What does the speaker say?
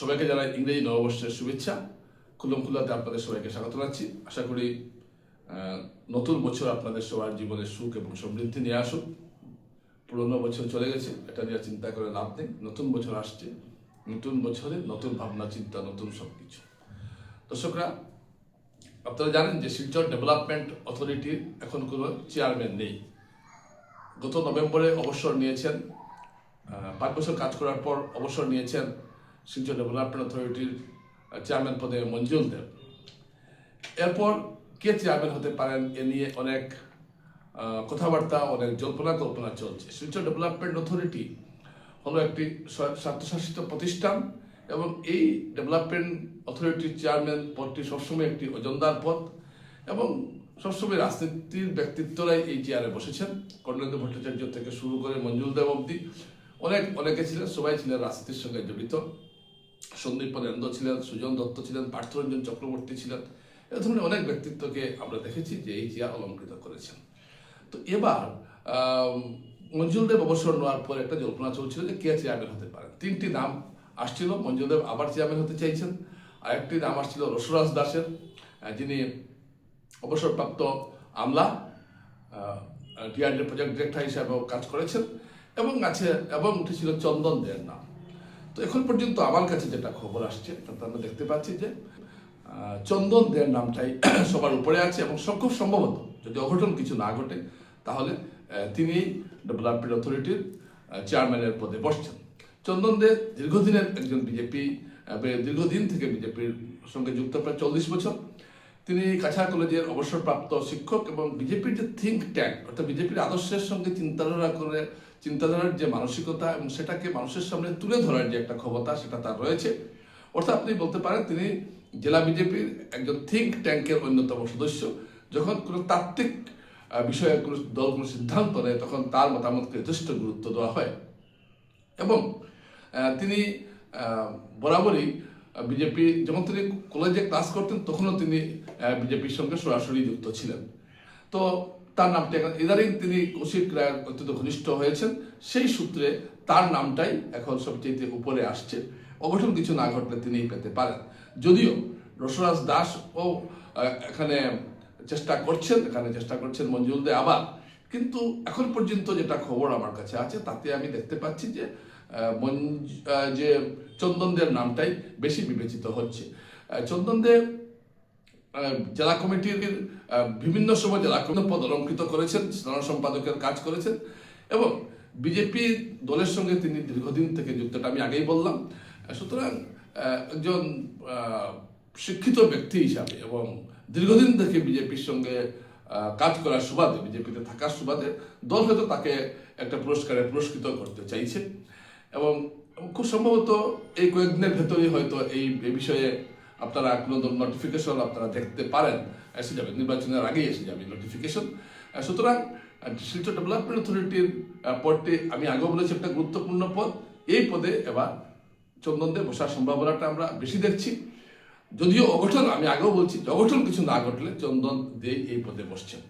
সবাইকে জানাই ইংরেজি নববর্ষের শুভেচ্ছা। খুলম খুল্লাতে আপনাদের সবাইকে স্বাগত জানাচ্ছি। আশা করি নতুন বছর আপনাদের সবার জীবনে সুখ এবং সমৃদ্ধি নিয়ে আসুক। পুরনো বছর চলে গেছে, এটা নিয়ে চিন্তা করে লাভ নেই। নতুন বছর আসছে, নতুন বছরে নতুন ভাবনা, চিন্তা, নতুন সব কিছু দর্শকরা, আপনারা জানেন যে শিলচর ডেভেলপমেন্ট অথরিটির এখন কোনো চেয়ারম্যান নেই। গত নভেম্বরে অবসর নিয়েছেন পাঁচ বছর কাজ করার পর অবসর নিয়েছেন শিলচর ডেভেলপমেন্ট অথরিটির চেয়ারম্যান পদে মঞ্জুল দেব। এরপর কে চেয়ারম্যান হতে পারেন এ নিয়ে অনেক কথাবার্তা, অনেক জল্পনা কল্পনা চলছে। শিলচর ডেভেলপমেন্ট অথরিটি হলো একটি স্বা- স্বায়ত্তশাসিত প্রতিষ্ঠান এবং এই ডেভেলপমেন্ট অথরিটির চেয়ারম্যান পদটি সবসময় একটি অজন্দার পদ এবং সবসময় রাজনীতির ব্যক্তিত্বরাই এই চেয়ারে বসেছেন। কর্ণেন্দ্র ভট্টাচার্য থেকে শুরু করে মঞ্জুল দেব অব্দি অনেক, অনেকে ছিলেন, সবাই ছিলেন রাজনীতির সঙ্গে জড়িত। সন্দীপ নন্দ ছিলেন, সুজন দত্ত ছিলেন, পার্থরঞ্জন চক্রবর্তী ছিলেন, এ ধরনের অনেক ব্যক্তিত্বকে আমরা দেখেছি যে এই চেয়ার অলঙ্কৃত করেছেন। তো এবার মঞ্জুলদেব অবসর নেওয়ার পর একটা জল্পনা চলছিল যে কে চেয়ারম্যান হতে পারে তিনটি নাম আসছিল, মঞ্জুল দেব আবার চেয়ারম্যান হতে চাইছেন। আরেকটি নাম আসছিল রসরাজ দাসের যিনি অবসরপ্রাপ্ত আমলা টিআরডি প্রজেক্ট ডিরেক্টর হিসাবেও কাজ করেছেন, এবং আছে, এবং উঠেছিল চন্দন দেয়ের নাম। তো এখন পর্যন্ত আমার কাছে যেটা খবর আসছে তাতে আমরা দেখতে পাচ্ছি যে চন্দন দেয়ের নামটাই সবার উপরে আছে এবং খুব সম্ভবত যদি অঘটন কিছু না ঘটে, তাহলে তিনি ডেভেলপমেন্ট অথরিটির চেয়ারম্যানের পদে বসছেন। চন্দন দে দীর্ঘদিনের একজন বিজেপি দীর্ঘদিন থেকে বিজেপির সঙ্গে যুক্ত প্রায় চল্লিশ বছর। তিনি কাছাড় কলেজের অবসরপ্রাপ্ত শিক্ষক এবং বিজেপির যে থিঙ্ক ট্যাঙ্ক অর্থাৎ বিজেপির আদর্শের সঙ্গে চিন্তাধারা করে, চিন্তাধারার যে মানসিকতা এবং সেটাকে মানুষের সামনে তুলে ধরার যে একটা ক্ষমতা সেটা তার রয়েছে। অর্থাৎ আপনি বলতে পারেন, তিনি জেলা বিজেপির একজন থিঙ্ক ট্যাঙ্কের অন্যতম সদস্য। যখন কোনো তাত্ত্বিক বিষয়ে কোনো দল, কোনো সিদ্ধান্ত নেয়, তখন তার মতামতকে যথেষ্ট গুরুত্ব দেওয়া হয়। এবং তিনি বরাবরই বিজেপি যখন তিনি কলেজে ক্লাস করতেন, তখনও তিনি বিজেপির সঙ্গে সরাসরি যুক্ত ছিলেন। তো তার নামটা এখন ইদারিং তিনি কৌশিক রায়ের অত্যন্ত ঘনিষ্ঠ হয়েছেন। সেই সূত্রে তার নামটাই এখন সবচেয়ে উপরে আসছে। অঘটন কিছু না ঘটলে তিনি পেতে পারেন। যদিও রসরাজ দাস ও এখানে চেষ্টা করছেন, এখানে চেষ্টা করছেন মঞ্জুল দে আবার। কিন্তু এখন পর্যন্ত যেটা খবর আমার কাছে আছে তাতে আমি দেখতে পাচ্ছি যে যে চন্দনদের নামটাই বেশি বিবেচিত হচ্ছে। আহ, চন্দন দে জেলা কমিটির বিভিন্ন সময় জেলা কমিটি পদ অলঙ্কৃত করেছেন সাধারণ সম্পাদকের কাজ করেছেন এবং বিজেপি দলের সঙ্গে তিনি দীর্ঘদিন থেকে যুক্তটা আমি আগেই বললাম। সুতরাং একজন শিক্ষিত ব্যক্তি হিসাবে এবং দীর্ঘদিন থেকে বিজেপির সঙ্গে কাজ করার সুবাদে বিজেপিতে থাকার সুবাদে দল হয়তো তাকে একটা পুরস্কারে পুরস্কৃত করতে চাইছে। এবং খুব সম্ভবত এই কয়েকদিনের ভেতরেই হয়তো এই বিষয়ে আপনারা কোনো নোটিফিকেশন আপনারা দেখতে পারেন, এসে যাবে, নির্বাচনের আগেই এসে যাবে নোটিফিকেশন সুতরাং শিলচর ডেভেলপমেন্ট অথরিটির পদটি আমি আগেও বলেছি, একটা গুরুত্বপূর্ণ পদ। এই পদে এবার চন্দনদের বসার সম্ভাবনাটা আমরা বেশি দেখছি। যদিও অঘটন আমি আগেও বলছি অঘটন কিছু না ঘটলে চন্দন দে এই পদে বসছেন।